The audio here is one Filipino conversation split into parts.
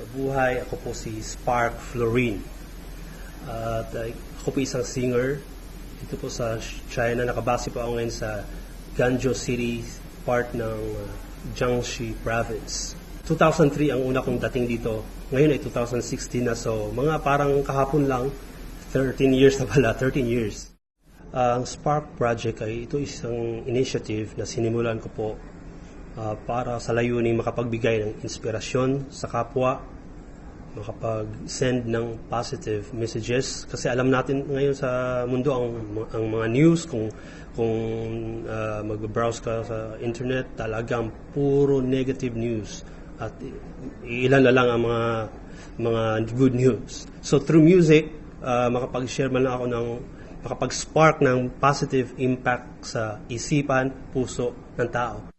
Mabuhay, ako po si Spark Florin. At uh, ako po isang singer dito po sa China. Nakabase po ako ngayon sa Ganzhou City, part ng uh, Jiangxi Province. 2003 ang una kong dating dito. Ngayon ay 2016 na. So, mga parang kahapon lang, 13 years na pala, 13 years. Ang Spark Project ay ito isang initiative na sinimulan ko po ah, para sa layuning makapagbigay ng inspirasyon sa kapwa, makapag-send ng positive messages kasi alam natin ngayon sa mundo ang, ang mga news kung kung ah, mag-browse ka sa internet talagang puro negative news at ilan na lang ang mga mga good news. So through music, ah, makapag-share man lang ako ng makapag-spark ng positive impact sa isipan, puso ng tao.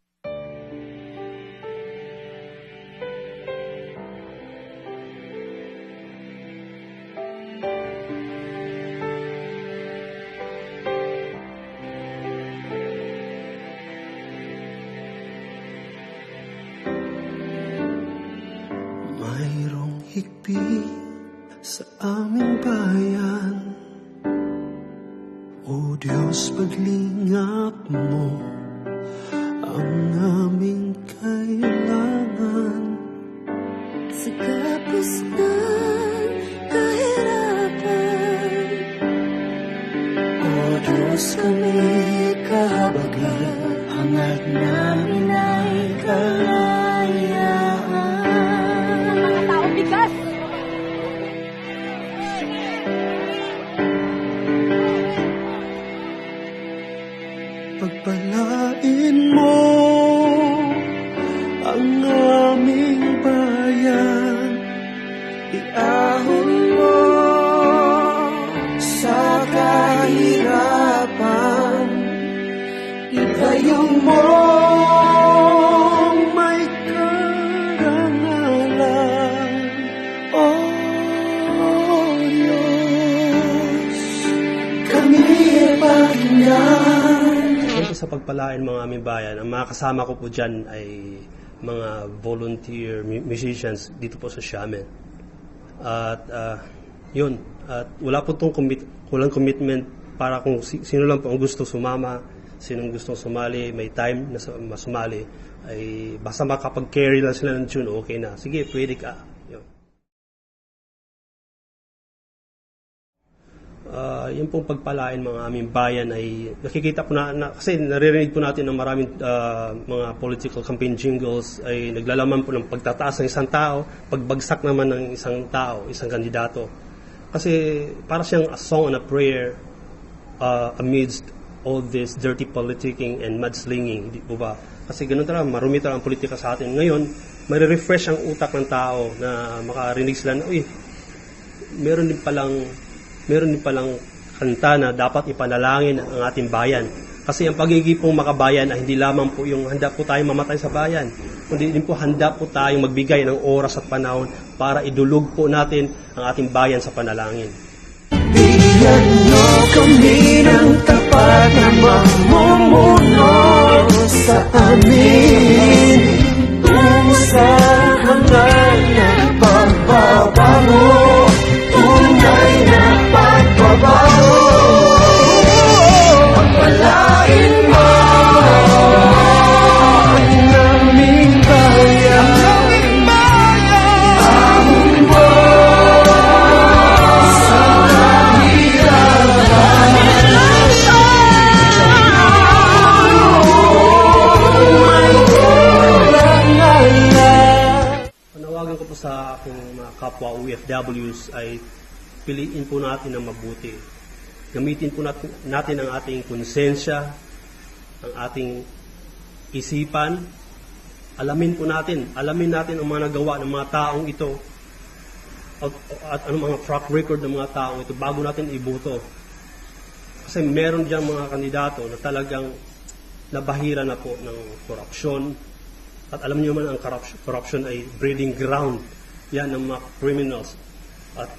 Higpit sa aming bayan. O Diyos, paglingap mo ang Pagpalain mo ang aming bayan. Iahon mo sa kahirapan. Itayong mo pagpalain mga aming bayan, ang mga kasama ko po dyan ay mga volunteer mu- musicians dito po sa Xiamen. At ah, yun, at wala po itong commit, walang commitment para kung si- sino lang po ang gusto sumama, sinong gustong sumali, may time na masumali, ay basta makapag-carry lang sila ng tune, okay na. Sige, pwede ka. Yun. Ah, yung pong pagpalain mga aming bayan ay nakikita po na, na kasi naririnig po natin ng maraming ah, mga political campaign jingles ay naglalaman po ng pagtataas ng isang tao, pagbagsak naman ng isang tao, isang kandidato. Kasi para siyang a song and a prayer uh, amidst all this dirty politicking and mudslinging, di po ba? Kasi ganun talaga, marumi talaga ang politika sa atin. Ngayon, may-refresh ang utak ng tao na makarinig sila na, uy, meron din palang meron din palang kanta na dapat ipanalangin ang ating bayan. Kasi ang pagiging pong makabayan ay hindi lamang po yung handa po tayong mamatay sa bayan, kundi din po handa po tayong magbigay ng oras at panahon para idulog po natin ang ating bayan sa panalangin. Bigyan mo kami ng tapat na mamumuno sa amin Tungo OFWs ay piliin po natin ang mabuti. Gamitin po natin, ang ating konsensya, ang ating isipan. Alamin po natin, alamin natin ang mga nagawa ng mga taong ito at, at anong mga track record ng mga taong ito bago natin iboto. Kasi meron diyang mga kandidato na talagang nabahira na po ng korupsyon, at alam niyo man ang corruption, corruption ay breeding ground yan ng mga criminals. At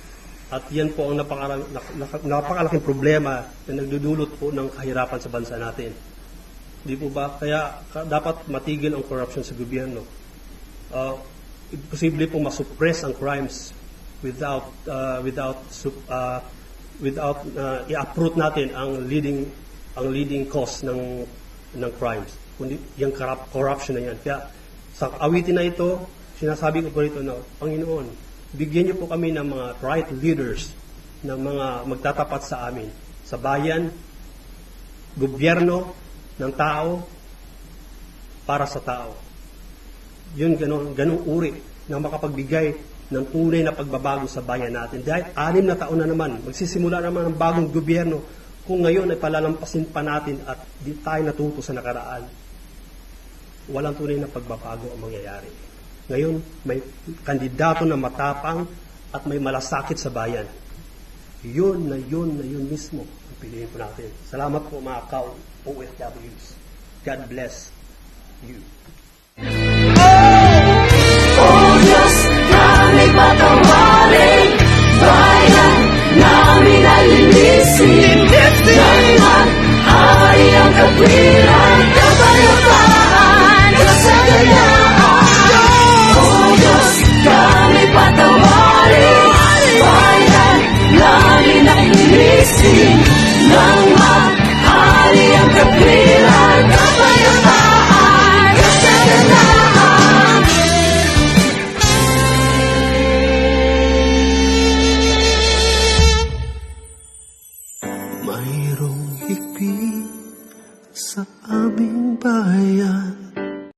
at yan po ang napaka, nak- napakalaking problema na nagdudulot po ng kahirapan sa bansa natin. Di po ba? Kaya ka- dapat matigil ang corruption sa gobyerno. Uh, posible pong masuppress ang crimes without uh, without uh, without uh, i-uproot natin ang leading ang leading cause ng ng crimes kundi yung corrup- corruption na yan kaya sa awitin na ito sinasabi ko po rito na Panginoon bigyan niyo po kami ng mga right leaders ng mga magtatapat sa amin sa bayan gobyerno ng tao para sa tao yun ganun, ganung uri na makapagbigay ng tunay na pagbabago sa bayan natin. Dahil anim na taon na naman, magsisimula naman ang bagong gobyerno kung ngayon ay palalampasin pa natin at di tayo natuto sa nakaraan. Walang tunay na pagbabago ang mangyayari. Ngayon, may kandidato na matapang at may malasakit sa bayan. Yun na yun na yun mismo ang piliin po natin. Salamat po mga ka-OFWs. God bless you.